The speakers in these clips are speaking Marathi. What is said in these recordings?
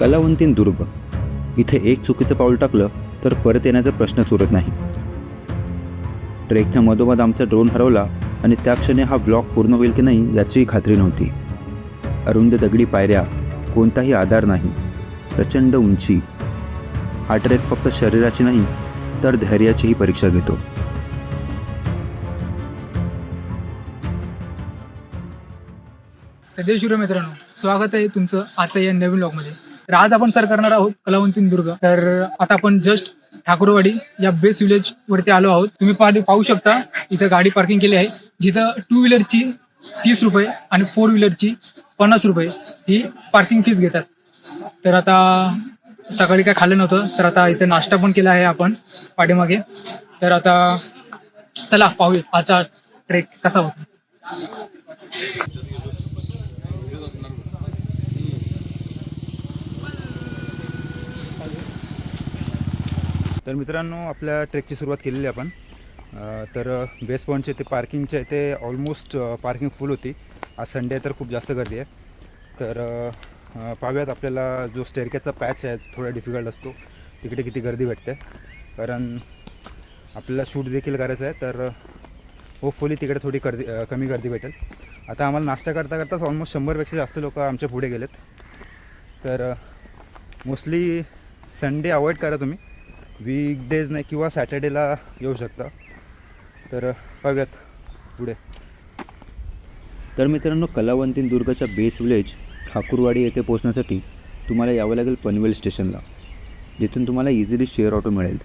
कलावंतीन दुर्ग. इथे एक चुकीचं पाऊल टाकलं तर परत येण्याचा प्रश्नच उरत नाही. ट्रेकच्या मधोमध आमचा ड्रोन हरवला आणि त्या क्षणी हा ब्लॉक पूर्ण होईल की नाही याचीही खात्री नव्हती. अरुंद दगडी पायऱ्या कोणताही आधार नाही. प्रचंड उंची. हा ट्रेक फक्त शरीराची नाही तर धैर्याचीही परीक्षा घेतो. मित्रांनो स्वागत आहे तुमचं आजच्या या नवीन ब्लॉगमध्ये तर आज आपण सर करणार आहोत कलावंतीन दुर्ग. तर आता आपण जस्ट ठाकूरवाडी या बेस विलेज वरती आलो आहोत. तुम्ही पाहू पाहू शकता इथं गाडी पार्किंग केली आहे. जिथं टू व्हीलरची तीस रुपये आणि फोर व्हीलरची पन्नास रुपये ही पार्किंग फीस घेतात. तर आता सकाळी काय खाल्लं नव्हतं तर आता इथं नाश्ता पण केला आहे आपण पाठीमागे. तर आता चला पाहूया आजचा ट्रेक कसा होता. तर मित्रांनो आपल्या ट्रेकची सुरुवात केलेली आहे आपण. तर बेस पॉईंटचे ते पार्किंगचे ते ऑलमोस्ट पार्किंग फुल होती. आज संडे तर खूप जास्त गर्दी आहे. तर पाहूयात आपल्याला जो स्टेरकेचा पॅच आहे थोडा डिफिकल्ट असतो. तिकडे किती गर्दी भेटते. कारण आपल्याला शूट देखील करायचं आहे तर होपफुली तिकडे थोडी गर्दी कमी गर्दी भेटेल. आता आम्हाला नाश्ता करता करताच ऑलमोस्ट शंभरपेक्षा जास्त लोक आमच्या पुढे गेलेत. तर मोस्टली संडे अवॉइड करा तुम्ही. वीकडेज नाही किंवा सॅटर्डेला येऊ शकता. तर पाहूयात पुढे. तर मित्रांनो कलावंतीन दुर्गाच्या बेस विलेज ठाकूरवाडी येथे पोहोचण्यासाठी तुम्हाला यावं लागेल पनवेल स्टेशनला. जिथून तुम्हाला इझिली शेअर ऑटो मिळेल.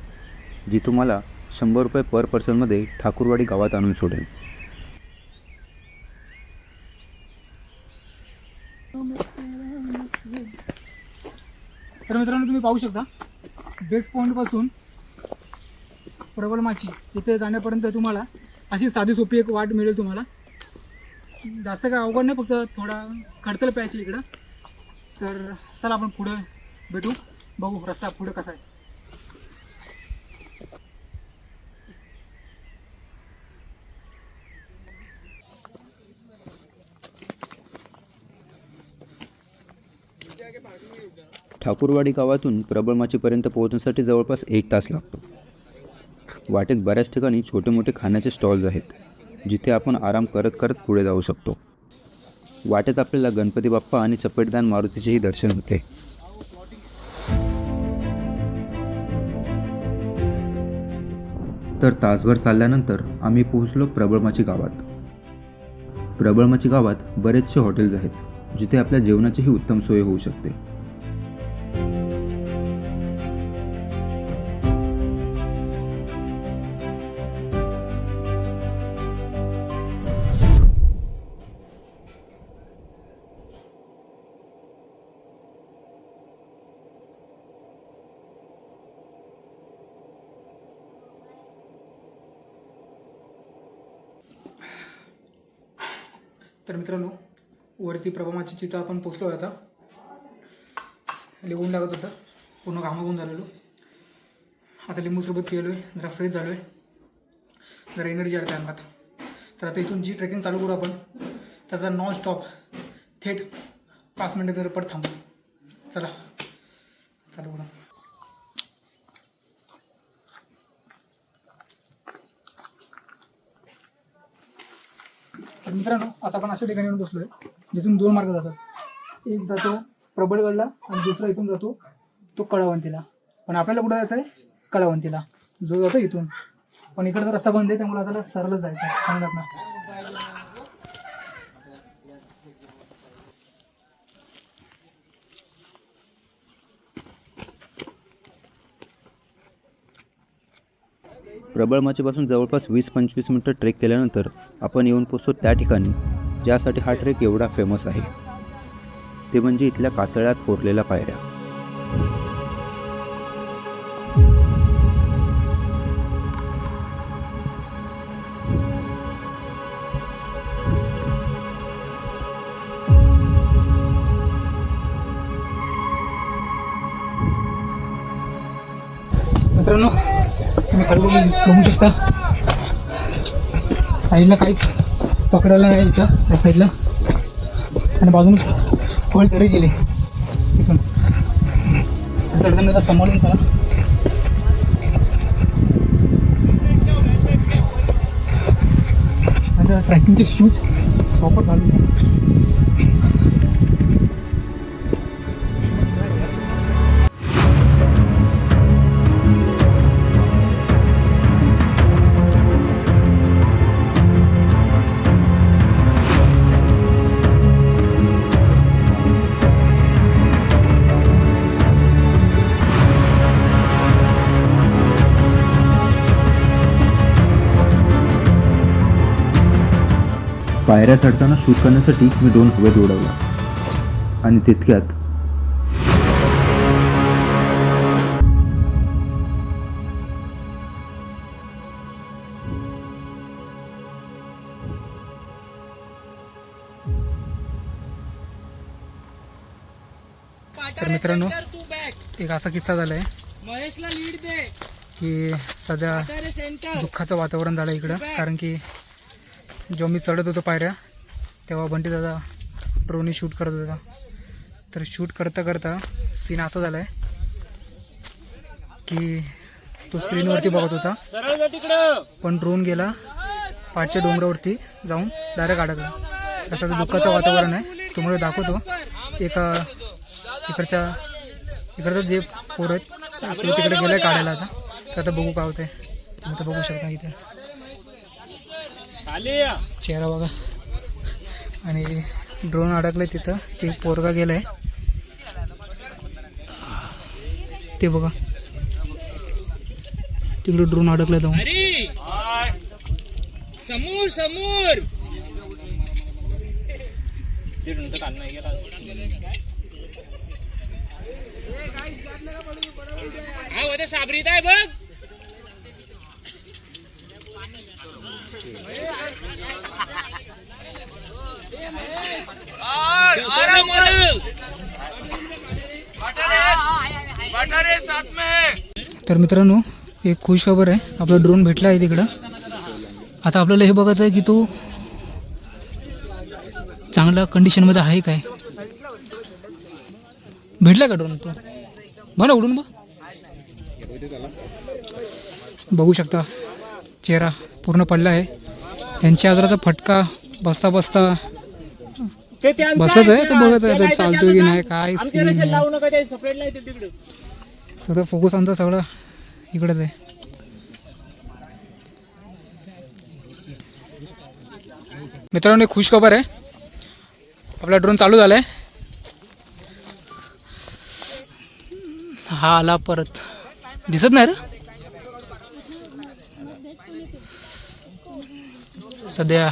जी तुम्हाला शंभर रुपये पर पर्सनमध्ये ठाकूरवाडी गावात आणून सोडेल. तर मित्रांनो तुम्ही पाहू शकता बेस पॉईंटपासून प्रबलमाची इथे जाण्यापर्यंत तुम्हाला अशी साधी सोपी एक वाट मिळेल तुम्हाला. जास्त काय अवघड नाही फक्त थोडा खडतल प्यायची इकडं. तर चला आपण पुढं भेटू. बघू रस्ता पुढं कसा आहे. ठाकूरवाडी गावातून प्रबळमाचीपर्यंत पोहोचण्यासाठी जवळपास एक तास लागतो. वाटेत बऱ्याच ठिकाणी छोटे मोठे खाण्याचे स्टॉल्स आहेत जिथे आपण आराम करत करत पुढे जाऊ शकतो. वाटेत आपल्याला गणपती बाप्पा आणि चपेटदान मारुतीचेही दर्शन होते. तर तासभर चालल्यानंतर आम्ही पोहोचलो प्रबळमाची गावात. प्रबळमाची गावात बरेचसे हॉटेल्स आहेत जिथे आपल्या जेवणाचीही उत्तम सोय होऊ शकते. तर मित्रांनो वरती प्रभामाची चित्र आपण पोचलो आहे आता. लिहून लागत होतं. पूर्ण घामागून झालेलो. आता लिंबू सोबत पिलो आहे जरा फ्रेश झालो आहे जरा एनर्जी आली अंगात. तर आता इथून जी ट्रेकिंग चालू करू आपण त्याचा नॉन स्टॉप थेट पाच मिनटं तर परत थांबू. चला. चालू करू. तर मित्रांनो आता आपण अशा ठिकाणी येऊन बसलोय जिथून दोन मार्ग जातात. एक जातो प्रबळगडला आणि दुसरा इथून जातो तो कळवंतीला. पण आपल्याला कुठं जायचं आहे कळवंतीला. जो जातो इथून. पण इकडचा रस्ता बंद आहे त्यामुळे आपल्याला सरळ जायचं आहे प्रबळमाचीपासून जवळपास वीस पंचवीस मिनटं ट्रेक केल्यानंतर आपण येऊन पोचतो त्या ठिकाणी ज्यासाठी हा ट्रेक एवढा फेमस आहे. ते म्हणजे इथल्या कातळ्यात कोरलेल्या पायऱ्या. मित्रांनो तुम्ही खाली बघू बघू शकता. साईडला काहीच पकडायला नाही इथं त्या साईडला. आणि बाजून फळ तरी गेले. इथून. चढताना समोर सांभाळून चला. आता ट्रॅकिंगचे शूज प्रॉपर घालून पायऱ्या चढताना शूट करण्यासाठी मी ड्रोन हवेत उडवला आणि तितक्यात तर मित्रांनो एक असा किस्सा झाला आहे महेशला लीड दे. की सध्या दुःखाचं वातावरण झालं इकडं कारण की जेव्हा मी चढत होतो पायऱ्या तेव्हा बंटी दादा ड्रोनही शूट करत होता. तर शूट करता करता सीन असा झाला आहे की तो स्क्रीनवरती बघत होता. पण ड्रोन गेला पाठच्या डोंगरावरती जाऊन डायरेक्ट अडकला. तसंच दुःखाचं वातावरण आहे. तुम्हाला दाखवतो. एका इकडच्या इकडचं जे पोर आहेत तिकडे गेलं काढायला आता. तर आता बघू काय होतंय. तुम्ही तर बघू शकता इथे. चेहरा बघा. आणि ड्रोन अडकलाय तिथं. ते पोरगा गेलाय. ते बघा. तिकडे ड्रोन अडकलाय जाऊन. समोर समोर. हा साबरीत आहे बघ. तर मित्रांनो एक खुश खबर आहे. आपला ड्रोन भेटला आहे तिकडं. आता आपल्याला हे बघायचं आहे की तो चांगल्या कंडिशनमध्ये आहे काय? भेटला का ड्रोन तो? बघ ना उडून बघ. बघू शकता. चेहरा पूर्ण पडला आहे. यांच्या आजाराचा फटका बसता बसता बसलाच आहे तर बघायचं आहे तर चालतोय की नाही काय सीन आहे. सगळं फोकस आमचा सगळा इकडंच आहे. मित्रांनो एक खुश खबर आहे. आपला ड्रोन चालू झालाय. हा आला परत. दिसत नाही रे? सध्या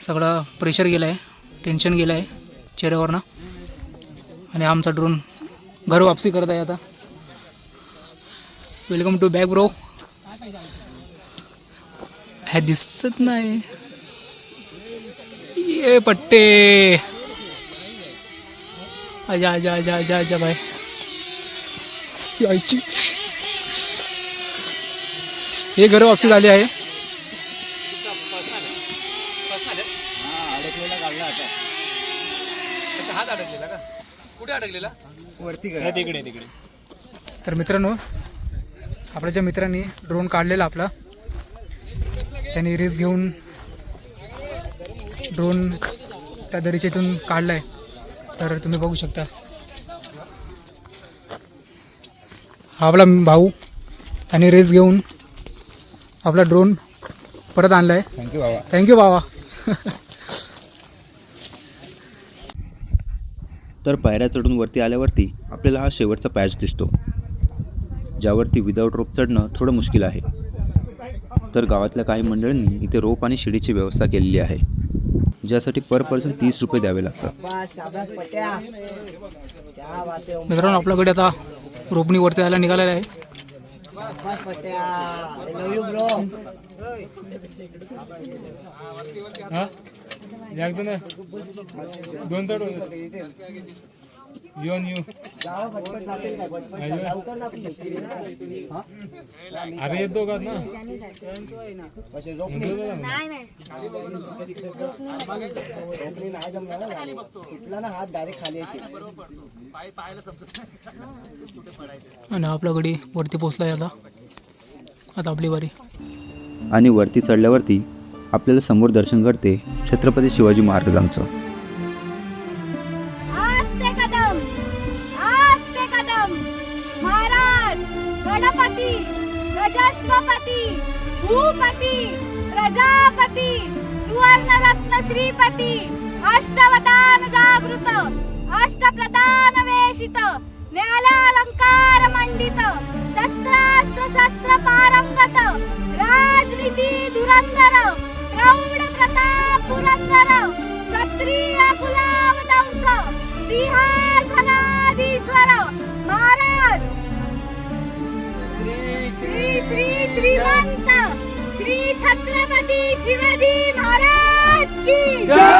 सगळं प्रेशर गेलं आहे टेन्शन गेलं आहे चेहऱ्यावरनं. आणि आमचा ड्रोन घर वापसी करत आहे आता. वेलकम टू बॅक ब्रो हे दिसत नाही. ये पट्टे. आजा आजा आजा आजा आजा बाय. यायची. हे घर वापसी झाले आहे. तर मित्रांनो आपल्या ज्या मित्रांनी ड्रोन काढलेला आपला त्यांनी रिस्क घेऊन ड्रोन त्या दरीच्या इथून काढलाय. तर तुम्ही बघू शकता. हा आपला भाऊ त्याने रेस घेऊन आपला ड्रोन परत आणलाय. थँक्यू बाबा. थँक्यू बाबा. तर पायऱ्या चढून वरती आल्यावरती आपल्याला हा शेवटचा पॅच दिसतो. ज्यावरती विदाऊट रोप चढणं थोडं मुश्किल आहे. तर गावातल्या काही मंडळींनी इथे रोप आणि शिडीची व्यवस्था केलेली आहे. ज्यासाठी पर पर्सन तीस रुपये द्यावे लागतात. मित्रांनो आपल्याकडे आता रोपणी वरती यायला निघालेला आहे. शाबास पट्या आय लव यू ब्रो येऊन एकदा ना दोन चढ. अरे येतो का ना आणि आपला गडी वरती पोचला आता. आता आपली वारी. आणि वरती चढल्यावरती आपल्याला समोर दर्शन घडते छत्रपती शिवाजी महाराजांचं. गणपती गजस्वपती भूपती प्रजापती सुवर्णरत्न श्रीपती अष्टवतान जागृत अष्टप्रधान वेशित न्यायालंकार मंडित शस्त्रास्त्र शस्त्र पारंगत राजनीती धुरंधर प्रौढ प्रताप पुरंदर क्षत्रिय कुलावतंस सिंहासनाधीश्वर महाराज। श्रीमंत श्री छत्रपती शिवाजी महाराज की।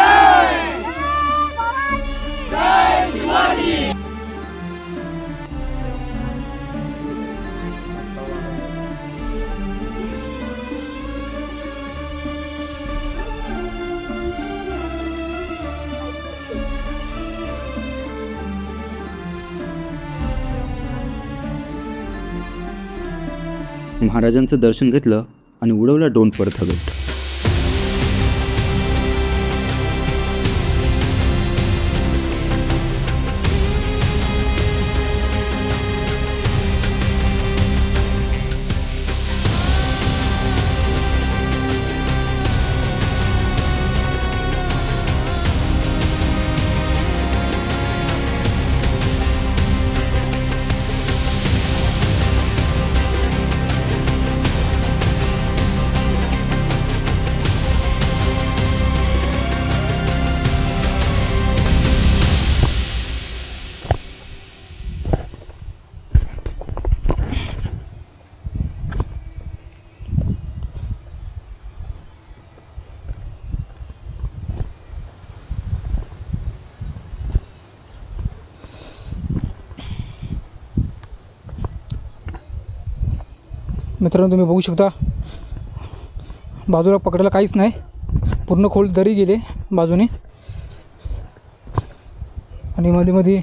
महाराजांचं दर्शन घेतलं आणि उडवला डोंट परत हवेत. मित्रांनो तुम्ही बघू शकता. बाजूला पकडायला काहीच नाही. पूर्ण खोल दरी गेले बाजूने. आणि मध्ये मध्ये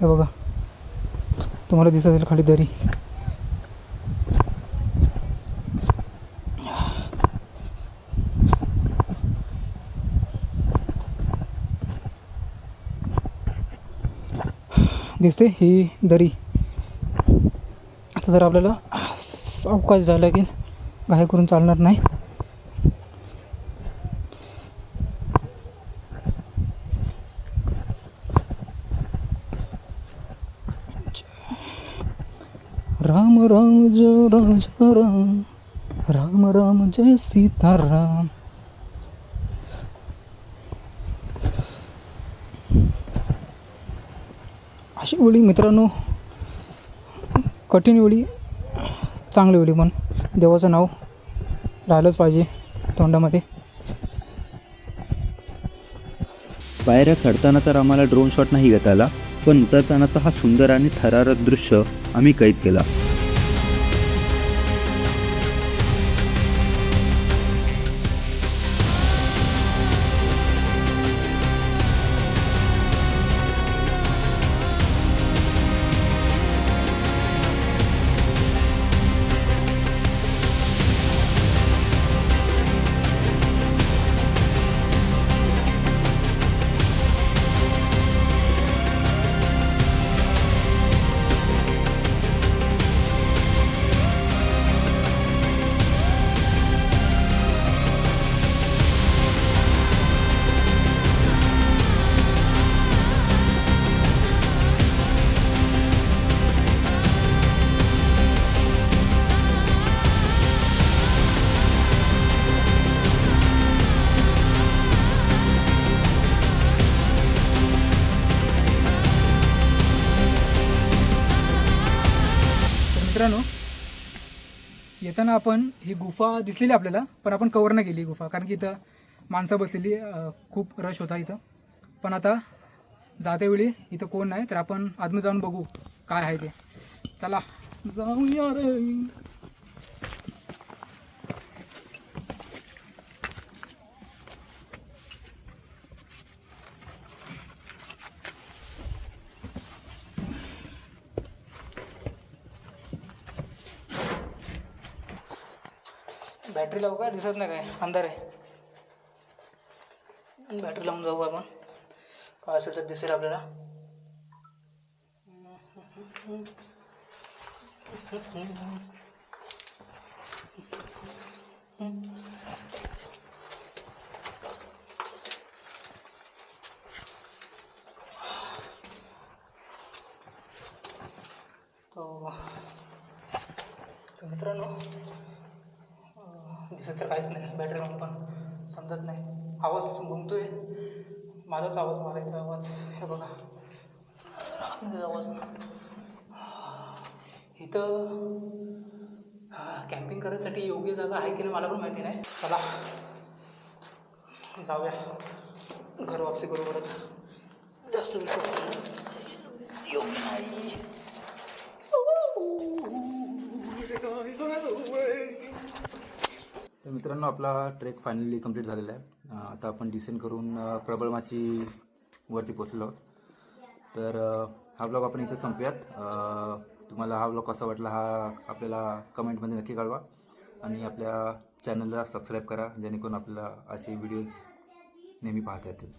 हे बघा. तुम्हाला दिसत असेल खाली दरी. दिसते ही दरी. आता जर आपल्याला अवकाश झाला की घाई करून चालणार नाही. राम राम जय राजा राम. राम राम जय सीताराम. अशी वेळी मित्रांनो कठीण वेळी चांगली होईल पण देवाचं नाव राहिलंच पाहिजे तोंडामध्ये. पायऱ्या चढताना तर आम्हाला ड्रोन शॉट नाही घेता आला पण उतरतानाचा हा सुंदर आणि थरारक दृश्य आम्ही कैद केला. येताना आपण ही गुफा दिसलेली आपल्याला पण आपण कवर नाही केली ही गुफा कारण की इथं माणसं बसलेली खूप रश होता इथं. पण आता जातेवेळी इथं कोण नाही तर आपण आतमध्ये जाऊन बघू काय आहे ते. चला जाऊया रे. बॅटरी लावू का? दिसत नाही काय? अंधार आहे. बॅटरी लावून जाऊ आपण. काय असेल तर दिसेल आपल्याला. तो मित्रांनो दिसत तर काहीच नाही. बॅटरी लावून पण समजत नाही. आवाज घुमतोय माझाच आवाज मला येतो आवाज. हे बघा. आतमध्ये आवाज. इथं कॅम्पिंग करायसाठी योग्य जागा आहे की नाही मला पण माहिती नाही. चला. जाऊया. घर वापसी करू परत. जास्त वेळ योग्य नाही. तर मित्रांनो आपला ट्रेक फायनली कंप्लीट झालेला आहे. आता आपण डिसेंड करून प्रबळमाची वरती पोचलो आहोत. तर हा ब्लॉग आपण इथे संपूयात. तुम्हाला हा ब्लॉग कसा वाटला हा आपल्याला कमेंटमध्ये नक्की कळवा. आणि आपल्या चॅनलला सबस्क्राईब करा जेणेकरून आपल्याला असे व्हिडिओज नेहमी पाहता येतील.